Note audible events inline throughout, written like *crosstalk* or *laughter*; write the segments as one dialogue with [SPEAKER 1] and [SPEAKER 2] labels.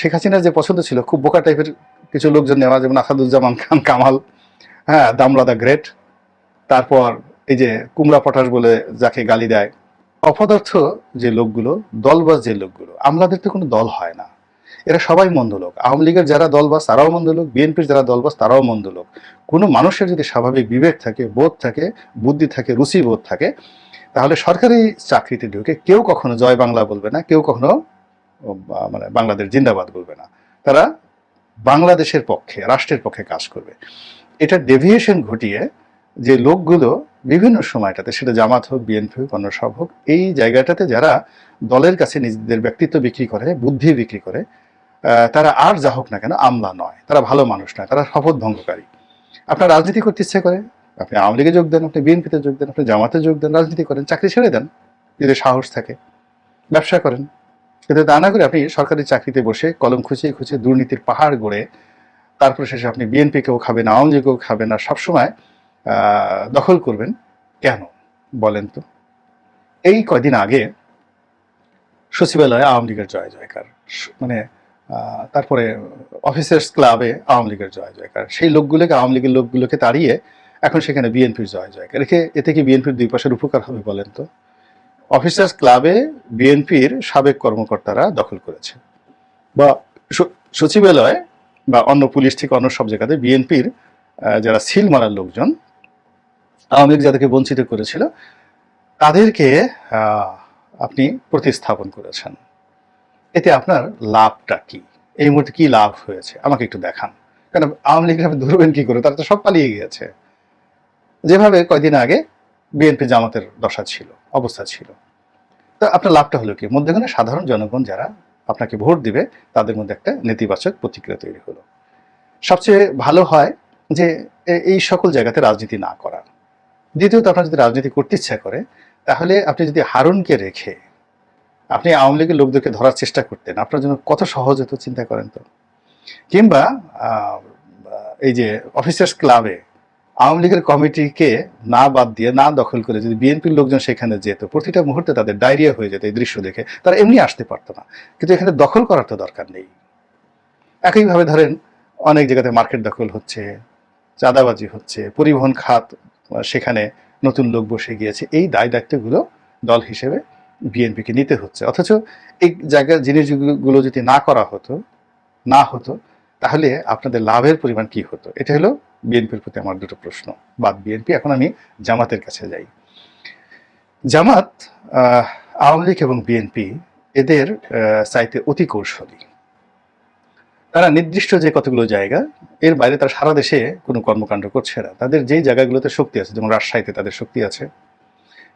[SPEAKER 1] শেখ হাসিনার যে পছন্দ ছিল, খুব বোকা টাইপের কিছু লোকজন নেওয়া, যেমন আসাদুজ্জামান খান, কামাল হ্যাঁ দামলা দা গ্রেট। তারপর এই যে কুমড়া পটাশ বলে যাকে গালি দেয়। অপদার্থ যে লোকগুলো, দলবাজ যে লোকগুলো, আমলাদের তো কোনো দল হয় না। এরা সবাই মন্দ লোক। আওয়ামী লীগের যারা দলবাজ, তারাও মন্দ লোক। বিএনপির যারা দলবাজ, তারাও মন্দ লোক। কোনো মানুষের যদি স্বাভাবিক বিবেক থাকে, বোধ থাকে, বুদ্ধি থাকে রুচি বোধ থাকে, তাহলে সরকারি চাকরিতে ঢুকে কেউ কখনো জয় বাংলা বলবে না, কেউ কখনো মানে বাংলাদেশ জিন্দাবাদ বলবে না। তারা বাংলাদেশের পক্ষে, রাষ্ট্রের পক্ষে কাজ করবে। এটা ডেভিয়েশন ঘটিয়ে যে লোকগুলো বিভিন্ন সময়টাতে, সেটা জামাত হোক বিএনপি হোক, অন্য সব হোক, এই জায়গাটাতে যারা দলের কাছে নিজেদের ব্যক্তিত্ব বিক্রি করে, বুদ্ধি বিক্রি করে তারা আর যা হোক না কেন আমলা নয়। তারা ভালো মানুষ নয়, তারা শপথ ভঙ্গকারী। আপনার রাজনীতি করতে ইচ্ছে করে? আপনি আওয়ামী লীগে যোগ দেন, আপনি বিএনপিতে যোগ দেন, আপনি জামাতে যোগ দেন, রাজনীতি করেন, চাকরি ছেড়ে দেন, যদি সাহস থাকে। ব্যবসা করেন। কিন্তু তা না করে আপনি সরকারি চাকরিতে বসে কলম খুঁচিয়ে খুঁচিয়ে দুর্নীতির পাহাড় গড়ে তারপরে শেষে আপনি বিএনপিকেও খাবেন, আওয়ামী লীগকেও খাবেন আর সবসময় দখল করবেন কেন বলেন তো? এই কয়দিন আগে সচিবালয়ে আওয়ামী লীগের জয় জয়কার মানে তারপরে অফিসার্স ক্লাবে আওয়ামী লীগের জয় জয়কার, সেই লোকগুলোকে, আওয়ামী লীগের লোকগুলোকে তাড়িয়ে এখন সেখানে বিএনপির জয় জয়কার। রেখে এতে কি বিএনপির দুই পাশের উপকার হবে বলেন তো? অফিসার্স ক্লাবে বিএনপির সাবেক কর্মকর্তারা দখল করেছে। বা সচিবালয় বা অন্য পুলিশ থেকে অন্য সব জায়গাতে বিএনপির যারা সিল মারার লোকজন, আওয়ামী লীগ যাদেরকে বঞ্চিত করেছিল, তাদেরকে আপনি প্রতিস্থাপন করেছেন। এতে আপনার লাভটা কি? এই মুহূর্তে কি লাভ হয়েছে? আমাকে একটু দেখান। কারণ আওয়ামী লীগের আপনি ধরবেন কি করে? তারা তো সব পালিয়ে গিয়েছে। যেভাবে কয়দিন আগে বিএনপি জামাতের দশা ছিল। অবস্থা ছিল। তো আপনার লাভটা হলো কি? মধ্যখানে সাধারণ জনগণ যারা আপনাকে ভোট দিবে, তাদের মধ্যে একটা নেতিবাচক প্রতিক্রিয়া তৈরি হলো। সবচেয়ে ভালো হয় যে এই সকল জায়গাতে রাজনীতি না করা। দ্বিতীয়ত, আপনার যদি রাজনীতি করতে ইচ্ছা করে, তাহলে আপনি যদি হারুনকে রেখে আপনি আওয়ামী লীগের লোকদেরকে ধরার চেষ্টা করতেন, আপনার জন্য কত সহজ হতো, চিন্তা করেন তো। কিংবা এই যে অফিসার্স ক্লাবে আওয়ামী লীগের কমিটিকে না বাদ দিয়ে, না দখল করে যদি বিএনপির লোকজন সেখানে যেত, প্রতিটা মুহূর্তে তাদের ডায়রিয়া হয়ে যেত এই দৃশ্য দেখে, তারা এমনি আসতে পারতো না। কিন্তু এখানে দখল করার তো দরকার নেই। একইভাবে ধরেন, অনেক জায়গাতে মার্কেট দখল হচ্ছে, চাঁদাবাজি হচ্ছে, পরিবহন খাত সেখানে নতুন লোক বসে গিয়েছে। এই দায় দায়িত্বগুলো দল হিসেবে বিএনপিকে নিতে হচ্ছে। অথচ এই জায়গার জিনিসগুলো যদি না করা হতো, না হতো, তাহলে আপনাদের লাভের পরিমাণ কি হতো? এটা হলো বিএনপির প্রতি আমার দুটো প্রশ্ন। বাদ বিএনপি, এখন আমি জামাতের কাছে যাই। জামাত আওয়ামী লীগ এবং বিএনপি এদের চাইতে অতি কৌশলী। তারা নির্দিষ্ট যে কতগুলো জায়গা, এর বাইরে তারা সারা দেশে কোনো কর্মকাণ্ড করছে না। তাদের যেই জায়গাগুলোতে শক্তি আছে, যেমন রাজশাহীতে তাদের শক্তি আছে,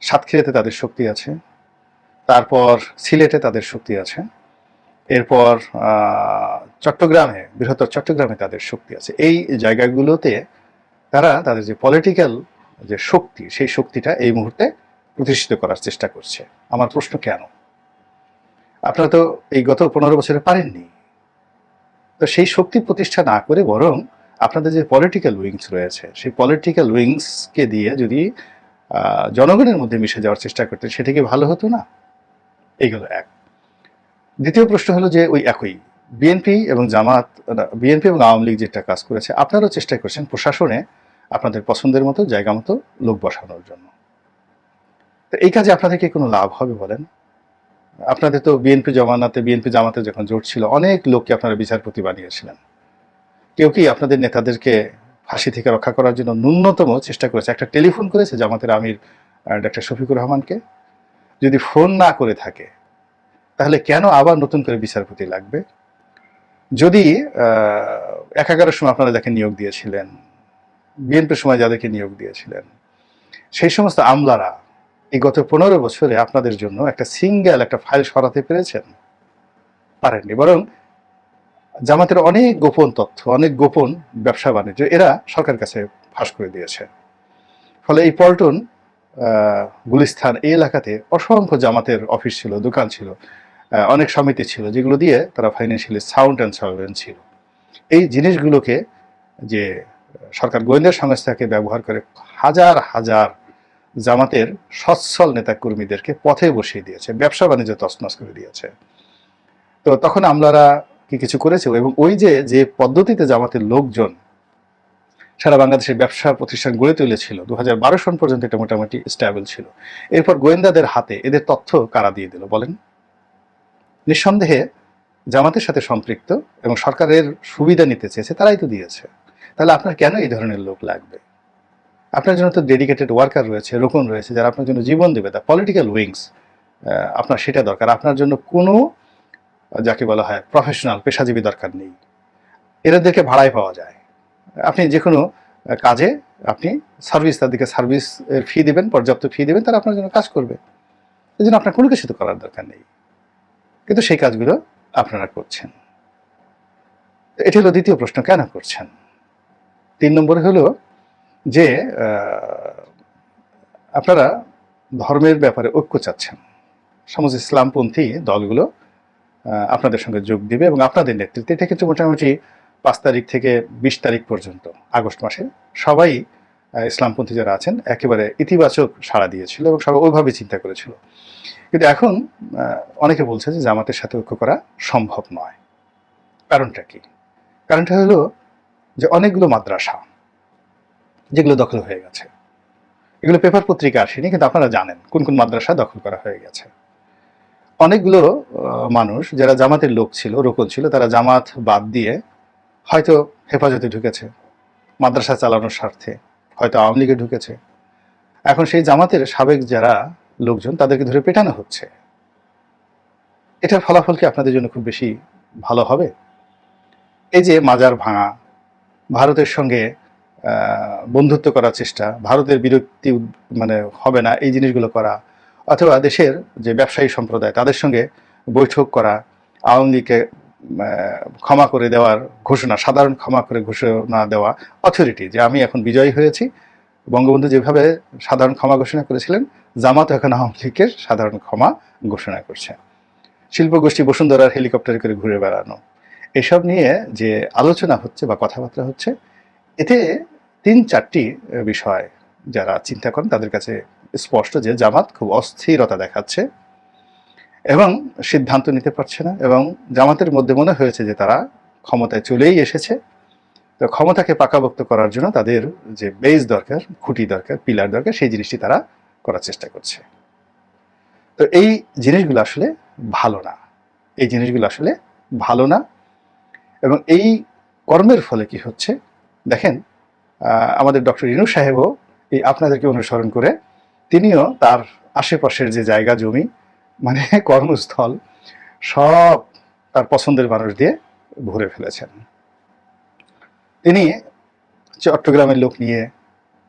[SPEAKER 1] সাতক্ষীরাতে তাদের শক্তি আছে, তারপর সিলেটে তাদের শক্তি আছে এরপর চট্টগ্রামে, বৃহত্তর চট্টগ্রামে তাদের শক্তি আছে। এই জায়গাগুলোতে তারা তাদের যে পলিটিক্যাল যে শক্তি, সেই শক্তিটা এই মুহূর্তে প্রতিষ্ঠিত করার চেষ্টা করছে। আমার প্রশ্ন কেন? আপনারা তো এই গত পনেরো বছরে পারেননি। তো সেই শক্তি প্রতিষ্ঠা না করে বরং আপনাদের যে পলিটিক্যাল উইংস রয়েছে, সেই পলিটিক্যাল উইংসকে দিয়ে যদি জনগণের মধ্যে মিশে যাওয়ার চেষ্টা করতেন, সেটা কি ভালো হতো না? এইগুলো এক। দ্বিতীয় প্রশ্ন হলো যে ওই একই, বিএনপি এবং জামাত বিএনপি এবং আওয়ামী লীগ যেটা কাজ করেছে, আপনারাও চেষ্টা করছেন প্রশাসনে আপনাদের পছন্দের মতো, জায়গা মতো লোক বসানোর জন্য। তো এই কাজে আপনাদের কি কোনো লাভ হবে বলেন? আপনাদের তো বিএনপি জমানাতে, বিএনপি জামাতে যখন জোট ছিল, অনেক লোককে আপনারা বিচারপতি বানিয়েছিলেন। কেউ কি আপনাদের নেতাদেরকে ফাঁসি থেকে রক্ষা করার জন্য ন্যূনতম চেষ্টা করেছে? একটা টেলিফোন করেছে জামাতের আমির ডাক্তার শফিকুর রহমানকে? যদি ফোন না করে থাকে তাহলে কেন আবার নতুন করে বিচারপতি লাগবে? যদি এক এগারোর সময় আপনারা যাকে নিয়োগ দিয়েছিলেন বিএনপির সময় যাদেরকে নিয়োগ দিয়েছিলেন সেই সমস্ত আমলারা এই গত পনেরো বছরে আপনাদের জন্য একটা সিঙ্গেল একটা ফাইল সরাতে পেরেছেন? পারেননি। বরং জামাতের অনেক গোপন তথ্য অনেক গোপন ব্যবসা বাণিজ্য এরা সরকার কাছে ফাঁস করে দিয়েছে। ফলে এই পল্টন আহ, গুলিস্তান এই এলাকাতে অসংখ্য জামাতের অফিস ছিল দোকান ছিল। অনেক সমিতি ছিল যেগুলো দিয়ে তারা ফাইন্যান্সিয়ালি সাউন্ড অ্যান্ড সলভেন্ট ছিল। এই জিনিসগুলোকে যে সরকার গোয়েন্দা সংস্থাকে ব্যবহার করে হাজার হাজার জামাতের সচ্ছল নেতা কর্মীদেরকে পথে বসিয়ে দিয়েছে, ব্যবসা বাণিজ্য তছনছ করে দিয়েছে। তো তখন আমলারা কি কিছু করেছে এবং ওই যে যে পদ্ধতিতে জামাতের লোকজন সারা বাংলাদেশের ব্যবসা প্রতিষ্ঠান গড়ে তুলেছিল দু হাজার বারো সন পর্যন্ত এটা মোটামুটি স্ট্যাবল ছিল। এরপর গোয়েন্দাদের হাতে এদের তথ্য কারা দিয়ে দিল বলেন? নিঃসন্দেহে জামাতের সাথে সম্পৃক্ত এবং সরকারের সুবিধা নিতে চেয়েছে, তারাই তো দিয়েছে। তাহলে আপনার কেন এই ধরনের লোক লাগবে? আপনার জন্য তো ডেডিকেটেড ওয়ার্কার রয়েছে, রোকন রয়েছে, যারা আপনার জন্য জীবন দেবে দ্য পলিটিক্যাল উইংস আপনার সেটা দরকার। আপনার জন্য কোনো, যাকে বলা হয় প্রফেশনাল পেশাজীবী দরকার নেই। এদেরকে ভাড়ায় পাওয়া যায়। আপনি যে কোনো কাজে আপনি সার্ভিস তাদেরকে সার্ভিস ফি দেবেন, পর্যাপ্ত ফি দেবেন, তারা আপনার জন্য কাজ করবে। এই জন্য আপনার কোনো কিছু তো করার দরকার নেই। কিন্তু সেই কাজগুলো আপনারা করছেন। এটি হলো দ্বিতীয় প্রশ্ন, কেন করছেন? তিন নম্বরে হলো যে আপনারা ধর্মের ব্যাপারে ঐক্য চাচ্ছেন। সমাজ ইসলামপন্থী দলগুলো আপনাদের সঙ্গে যোগ দিবে এবং আপনাদের নেতৃত্বে এটা কিন্তু মোটামুটি পাঁচ তারিখ থেকে বিশ তারিখ পর্যন্ত, আগস্ট মাসে সবাই ইসলামপন্থী যারা আছেন, একেবারে ইতিবাচক সাড়া দিয়েছিল এবং সবাই ওইভাবে চিন্তা করেছিল। কিন্তু এখন অনেকে বলছে যে জামাতের সাথে ঐক্য করা সম্ভব নয়। কারণটা কি? কারণটা হলো যে অনেকগুলো মাদ্রাসা, যেগুলো দখল হয়ে গেছে। এগুলো পেপার পত্রিকা আসেনি, কিন্তু আপনারা জানেন কোন কোন মাদ্রাসা দখল করা হয়ে গেছে। অনেকগুলো মানুষ, যারা জামাতের লোক ছিল, রোকন ছিল, তারা জামাত বাদ দিয়ে হয়তো হেফাজতে ঢুকেছে, মাদ্রাসা চালানোর স্বার্থে। হয়তো আওয়ামী লীগে ঢুকেছে। এখন সেই জামাতের সাবেক যারা লোকজন, তাদেরকে ধরে পেটানো হচ্ছে। এটার ফলাফল কি আপনাদের জন্য খুব বেশি ভালো হবে? এই যে মাজার ভাঙা, ভারতের সঙ্গে বন্ধুত্ব করার চেষ্টা, ভারতের বিরক্তি মানে হবে না এই জিনিসগুলো করা, অথবা দেশের যে ব্যবসায়ী সম্প্রদায়, তাদের সঙ্গে বৈঠক করা, আওয়ামী লীগকে ক্ষমা করে দেওয়ার ঘোষণা, সাধারণ ক্ষমা করে ঘোষণা দেওয়া অথরিটি যে আমি এখন বিজয়ী হয়েছি। বঙ্গবন্ধু যেভাবে সাধারণ ক্ষমা ঘোষণা করেছিলেন, জামাত এখন আওয়ামী লীগের সাধারণ ক্ষমা ঘোষণা করছে। শিল্পগোষ্ঠী বসুন্ধরার হেলিকপ্টারে করে ঘুরে বেড়ানো, এসব নিয়ে যে আলোচনা হচ্ছে বা কথাবার্তা হচ্ছে, এতে তিন চারটি বিষয় যারা চিন্তা করেন, তাদের কাছে স্পষ্ট যে জামাত খুব অস্থিরতা দেখাচ্ছে। এবং সিদ্ধান্ত নিতে পারছে না এবং জামাতের মধ্যে মনে হয়েছে যে তারা ক্ষমতায় চলেই এসেছে। তো ক্ষমতাকে পাকাভক্ত করার জন্য তাদের যে বেস দরকার, খুঁটি দরকার পিলার দরকার, সেই জিনিসটি তারা করার চেষ্টা করছে। তো এই জিনিসগুলো আসলে ভালো না। এই জিনিসগুলো আসলে ভালো না। এবং এই কর্মের ফলে কি হচ্ছে? দেখেন আমাদের ডক্টর ইনু সাহেবও এই আপনাদেরকে অনুসরণ করে তিনিও তার আশেপাশের যে জায়গা জমি মানে *laughs* কর্মস্থল সব তার পছন্দের মানুষ দিয়ে ভরে ফেলেছেন। তিনি চট্টগ্রামের লোক নিয়ে,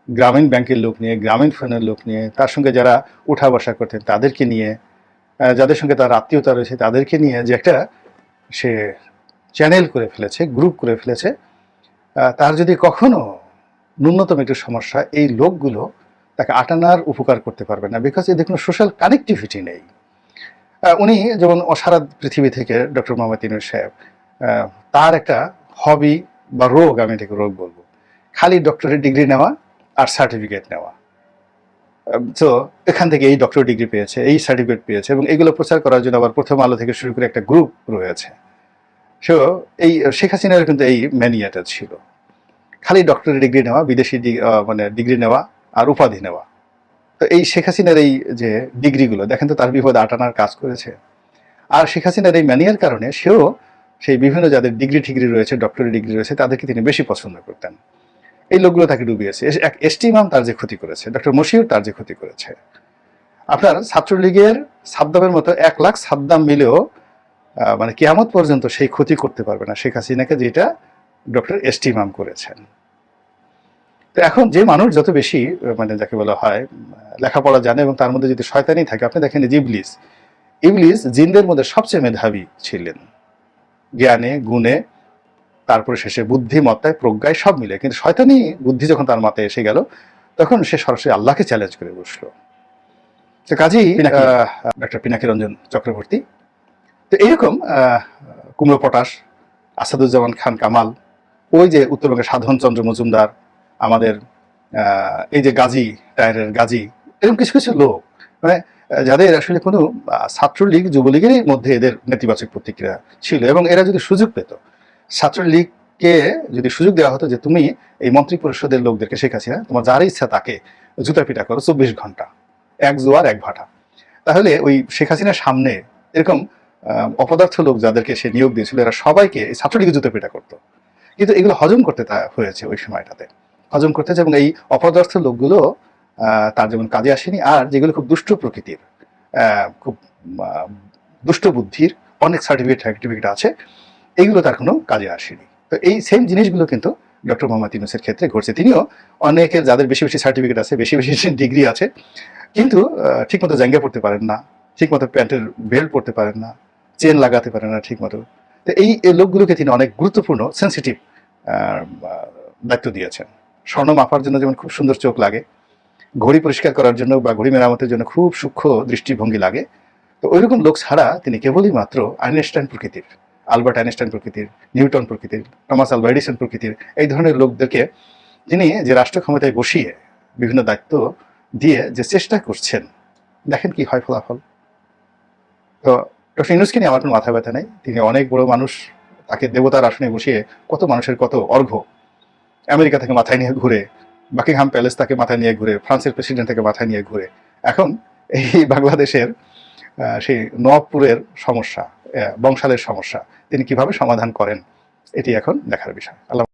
[SPEAKER 1] গ্রামীণ ব্যাংকের লোক নিয়ে, গ্রামীণ ফোনের লোক নিয়ে, তার সঙ্গে যারা উঠা বসা করতেন তাদেরকে নিয়ে যাদের সঙ্গে তার আত্মীয়তা রয়েছে তাদেরকে নিয়ে যে একটা সে চ্যানেল করে ফেলেছে গ্রুপ করে ফেলেছে তার যদি কখনো ন্যূনতম একটু সমস্যা, এই লোকগুলো তাকে আটানার উপকার করতে পারবে না। বিকজ এদের কোনো সোশ্যাল কানেক্টিভিটি নেই। উনি যেমন সারা পৃথিবী থেকে ডক্টর মোহাম্মদ ইনুর সাহেব তার একটা হবি বা রোগ আমি এটাকে রোগ বলব। খালি ডক্টরের ডিগ্রি নেওয়া আর সার্টিফিকেট নেওয়া। তো এখান থেকে এই ডক্টর ডিগ্রি পেয়েছে, এই সার্টিফিকেট পেয়েছে এবং এগুলো প্রচার করার জন্য আবার প্রথম আলো থেকে শুরু করে একটা গ্রুপ রয়েছে। সো এই শেখ হাসিনার কিন্তু এই ম্যানিয়াটা ছিল। খালি ডক্টরের ডিগ্রি নেওয়া, বিদেশি মানে ডিগ্রি নেওয়া আর উপাধি নেওয়া। তো এই শেখ হাসিনার এই যে ডিগ্রিগুলো, দেখেন তো তার বিপদ আটানার কাজ করেছে। আর শেখ হাসিনার এই ম্যানিয়ার কারণে সেও সেই বিভিন্ন যাদের ডিগ্রি ঠিগ্রি রয়েছে ডক্টরি ডিগ্রি রয়েছে, তাদেরকে তিনি বেশি পছন্দ করতেন। এই লোকগুলো তাকে ডুবিয়েছে। এক এসটি ইমাম তার যে ক্ষতি করেছে, ডক্টর মশিউর তার যে ক্ষতি করেছে। আপনার ছাত্রলীগের সাদ্দামের মতো এক লাখ সাদ্দাম মিলেও মানে কেয়ামত পর্যন্ত সেই ক্ষতি করতে পারবে না শেখ হাসিনাকে যেটা ডক্টর এসটি ইমাম করেছেন। তো এখন যে মানুষ যত বেশি মানে যাকে বলা হয় লেখাপড়া জানে এবং তার মধ্যে যদি শয়তানি থাকে আপনি দেখেন যে ইবলিস ইবলিস জিনদের মধ্যে সবচেয়ে মেধাবী ছিলেন। জ্ঞানে গুণে তারপরে শেষে বুদ্ধিমত্তায় প্রজ্ঞায় সব মিলে। কিন্তু শয়তানি বুদ্ধি যখন তার মাথায় এসে গেল তখন সে সরাসরি আল্লাহকে চ্যালেঞ্জ করে বসল। তো কাজেই। ডক্টর পিনাকি রঞ্জন চক্রবর্তী তো এইরকম কুমড়ো পটাশ আসাদুজ্জামান খান কামাল ওই যে উত্তরবঙ্গের সাধন চন্দ্র মজুমদার আমাদের এই যে গাজী, টায়ারের গাজী, এরকম কিছু কিছু লোক মানে যাদের আসলে কোনো ছাত্রলীগ যুবলীগের মধ্যে এদের নেতিবাচক প্রতিক্রিয়া ছিল এবং এরা যদি সুযোগ পেত, ছাত্রলীগকে যদি সুযোগ দেওয়া হতো যে তুমি এই মন্ত্রী পরিষদের লোকদেরকে, শেখ হাসিনা, তোমার যার ইচ্ছা তাকে জুতা পিটা করো চব্বিশ ঘণ্টা, এক জোয়ার, এক ভাটা। তাহলে ওই শেখ হাসিনার সামনে এরকম অপদার্থ লোক যাদেরকে সে নিয়োগ দিয়েছিল, এরা সবাইকে এই ছাত্রলীগের জুতা পিটা করতো। কিন্তু এগুলো হজম করতে হয়েছে ওই সময়টাতে। হজম করতে এবং এই অপদার্থ লোকগুলো তার যেমন কাজে আসেনি, আর যেগুলো খুব দুষ্ট প্রকৃতির খুব দুষ্ট বুদ্ধির অনেক সার্টিফিকেট সার্টিফিকেট আছে, এইগুলো তার কোনো কাজে আসেনি। তো এই সেম জিনিসগুলো কিন্তু ডক্টর মোহাম্মদ ইউনুসের ক্ষেত্রে ঘটছে। তিনিও অনেকের যাদের বেশি বেশি সার্টিফিকেট আছে, বেশি বেশি ডিগ্রি আছে, কিন্তু ঠিকমতো জাঙ্গা পড়তে পারেন না, ঠিকমতো প্যান্টের বেল্ট পড়তে পারেন না চেন লাগাতে পারেন না ঠিকমতো। তো এই লোকগুলোকে তিনি অনেক গুরুত্বপূর্ণ সেন্সিটিভ দায়িত্ব দিয়েছেন। স্বর্ণ মাপার জন্য যেমন খুব সুন্দর চোখ লাগে, ঘড়ি পরিষ্কার করার জন্য বা ঘড়ি মেরামতের জন্য খুব সূক্ষ্ম দৃষ্টিভঙ্গি লাগে। তো ওইরকম লোক ছাড়া তিনি কেবলই মাত্র আইনস্টাইন প্রকৃতির, আলবার্ট আইনস্টাইন প্রকৃতির, নিউটন প্রকৃতির, টমাস এডিসন প্রকৃতির, এই ধরনের লোকদেরকে তিনি যে রাষ্ট্র ক্ষমতায় বসিয়ে বিভিন্ন দায়িত্ব দিয়ে যে চেষ্টা করছেন, দেখেন কি হয় ফলাফল। তো ডক্টর ইউনুসকে নিয়ে আমার কোনো মাথা ব্যথা নেই, তিনি অনেক বড় মানুষ, তাকে দেবতার আসনে বসিয়ে কত মানুষের কত অর্ঘ্য আমেরিকা থেকে মাথায় নিয়ে ঘুরে, বাকিংহাম প্যালেস তাকে মাথায় নিয়ে ঘুরে, ফ্রান্সের প্রেসিডেন্ট থেকে মাথায় নিয়ে ঘুরে। এখন এই বাংলাদেশের সেই নবাবপুরের সমস্যা বংশালের সমস্যা, তিনি কীভাবে সমাধান করেন, এটি এখন দেখার বিষয়। আল্লাহ